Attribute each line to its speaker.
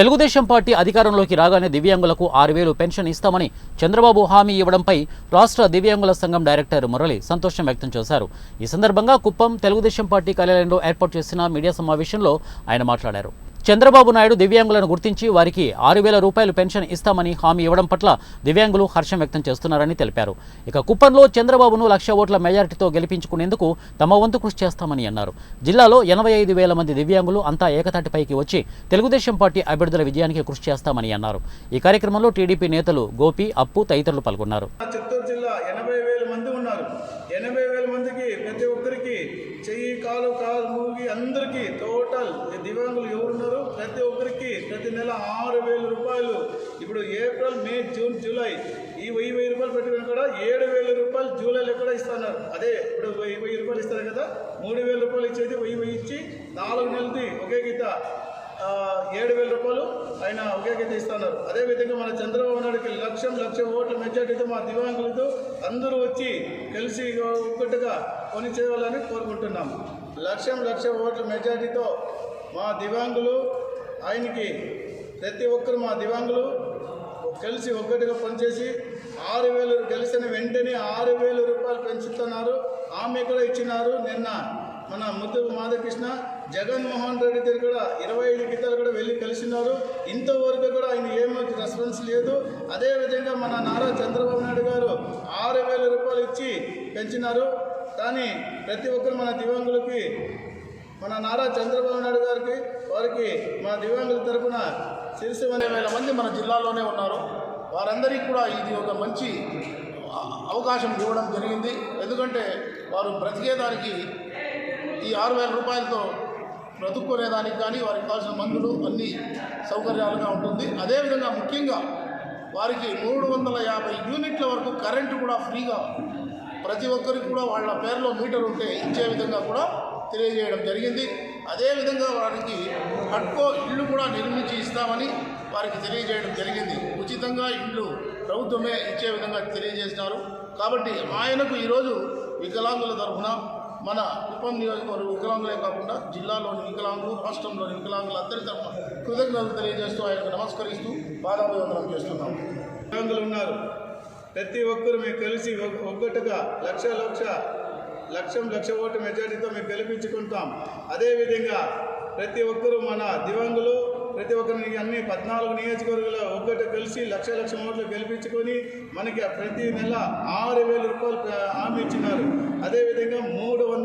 Speaker 1: Telugu Desam party అధికారంలోకి రాగానే దివ్యాంగులకు ఆరు వేలు పెన్షన్ ఇస్తామని చంద్రబాబు హామీ ఇవ్వడంపై రాష్ట్ర దివ్యాంగుల సంఘం డైరెక్టర్ మురళి సంతోషం వ్యక్తం చేశారు. ఈ సందర్భంగా కుప్పం తెలుగుదేశం పార్టీ కార్యాలయంలో ఏర్పాటు చేసిన మీడియా సమావేశంలో ఆయన మాట్లాడారు. చంద్రబాబు నాయుడు దివ్యాంగులను గుర్తించి వారికి ఆరు వేల రూపాయలు పెన్షన్ ఇస్తామని హామీ ఇవ్వడం పట్ల దివ్యాంగులు హర్షం వ్యక్తం చేస్తున్నారని తెలిపారు. ఇక కుప్పంలో చంద్రబాబును లక్ష ఓట్ల మెజారిటీతో గెలిపించుకునేందుకు తమ వంతు కృషి చేస్తామని అన్నారు. జిల్లాలో ఎనభై ఐదు వేల మంది దివ్యాంగులు అంతా ఏకతాటిపైకి వచ్చి తెలుగుదేశం పార్టీ అభ్యర్థుల విజయానికి కృషి చేస్తామని అన్నారు. ఈ కార్యక్రమంలో టీడీపీ నేతలు గోపి అప్పు తదితరులు పాల్గొన్నారు.
Speaker 2: చిత్తూరు జిల్లా ఎనభై వేల మంది ఉన్నారు. ఎనభై వేల మందికి ప్రతి ఒక్కరికి చెయ్యి కాలు కాలు మూగి అందరికీ టోటల్ దివ్యాంగులు ఎవరున్నారు? ప్రతి ఒక్కరికి ప్రతి నెల ఆరు వేల రూపాయలు. ఇప్పుడు ఏప్రిల్ మే జూన్ జూలై ఈ వెయ్యి వెయ్యి రూపాయలు పెట్టుకుని కూడా ఏడు వేల రూపాయలు జూలైలో కూడా ఇస్తున్నారు. అదే ఇప్పుడు వెయ్యి వెయ్యి రూపాయలు ఇస్తారు కదా మూడు వేల రూపాయలు ఇచ్చేది వెయ్యి వెయ్యి ఇచ్చి నాలుగు నెలది ఒకే గీత ఏడు వేల రూపాయలు ఆయన ఒకే గీత ఇస్తున్నారు. అదేవిధంగా మన చంద్రబాబు నాయుడుకి లక్షం లక్ష ఓట్ల మెజార్టీతో మా దివ్యాంగులతో అందరూ వచ్చి కలిసి ఒక్కటిగా పని చేయాలని కోరుకుంటున్నాం. లక్షం లక్ష ఓట్ల మెజార్టీతో మా దివ్యాంగులు ఆయనకి ప్రతి ఒక్కరు మా దివాంగులు కలిసి ఒక్కటిగా పనిచేసి ఆరు వేలు గెలిచిన వెంటనే ఆరు వేల రూపాయలు పెంచుతున్నారు. ఆమె కూడా ఇచ్చినారు. నిన్న మన ముద్దు మాధకృష్ణ జగన్మోహన్ రెడ్డి దగ్గర కూడా ఇరవై ఐదు గీతాలు కూడా వెళ్ళి కలిసినారు. ఇంతవరకు కూడా ఆయన ఏమీ రెస్పాన్స్ లేదు. అదేవిధంగా మన నారా చంద్రబాబు నాయుడు గారు ఆరు వేల రూపాయలు ఇచ్చి పెంచినారు. కానీ ప్రతి ఒక్కరు మన దివాంగులకి మన నారా చంద్రబాబు నాయుడు గారికి వారికి మా దివ్యాంగుల తరఫున సిరిసి
Speaker 3: వేల మంది మన జిల్లాలోనే ఉన్నారు. వారందరికీ కూడా ఇది ఒక మంచి అవకాశం ఇవ్వడం జరిగింది. ఎందుకంటే వారు బ్రతికేదానికి ఈ ఆరు వేల రూపాయలతో బ్రతుక్కునేదానికి కానీ వారికి కావాల్సిన మందులు అన్ని సౌకర్యాలుగా ఉంటుంది. అదేవిధంగా ముఖ్యంగా వారికి మూడు వందల యాభై యూనిట్ల వరకు కరెంటు కూడా ఫ్రీగా ప్రతి ఒక్కరికి కూడా వాళ్ళ పేరులో మీటర్ ఉంటే ఇచ్చే విధంగా కూడా తెలియజేయడం జరిగింది. అదేవిధంగా వారికి హట్కో ఇల్లు కూడా నిర్మించి ఇస్తామని వారికి తెలియజేయడం జరిగింది. ఉచితంగా ఇల్లు ప్రభుత్వమే ఇచ్చే విధంగా తెలియజేసినారు. కాబట్టి ఆయనకు ఈరోజు వికలాంగుల తరఫున మన కుప్పం నియోజకవర్గ వికలాంగులే కాకుండా జిల్లాలోని వికలాంగులు రాష్ట్రంలోని వికలాంగులు అందరి తరఫున కృతజ్ఞతలు తెలియజేస్తూ ఆయనకు నమస్కరిస్తూ పాదాభివందనం చేస్తున్నాము
Speaker 2: వికలాంగులు ఉన్నారు. ప్రతి ఒక్కరు మీకు కలిసి ఒ- ఒక్కటిగా లక్ష లక్ష లక్షం లక్ష ఓటు మెజారిటీతో మేము గెలిపించుకుంటాం. అదేవిధంగా ప్రతి ఒక్కరు మన దివంగులు ప్రతి ఒక్కరిని అన్ని పద్నాలుగు నియోజకవర్గాలు ఒక్కటి కలిసి లక్ష లక్ష ఓట్లు గెలిపించుకొని మనకి ప్రతి నెల ఆరు వేల రూపాయలు హామీ ఇచ్చినారు. అదేవిధంగా మూడు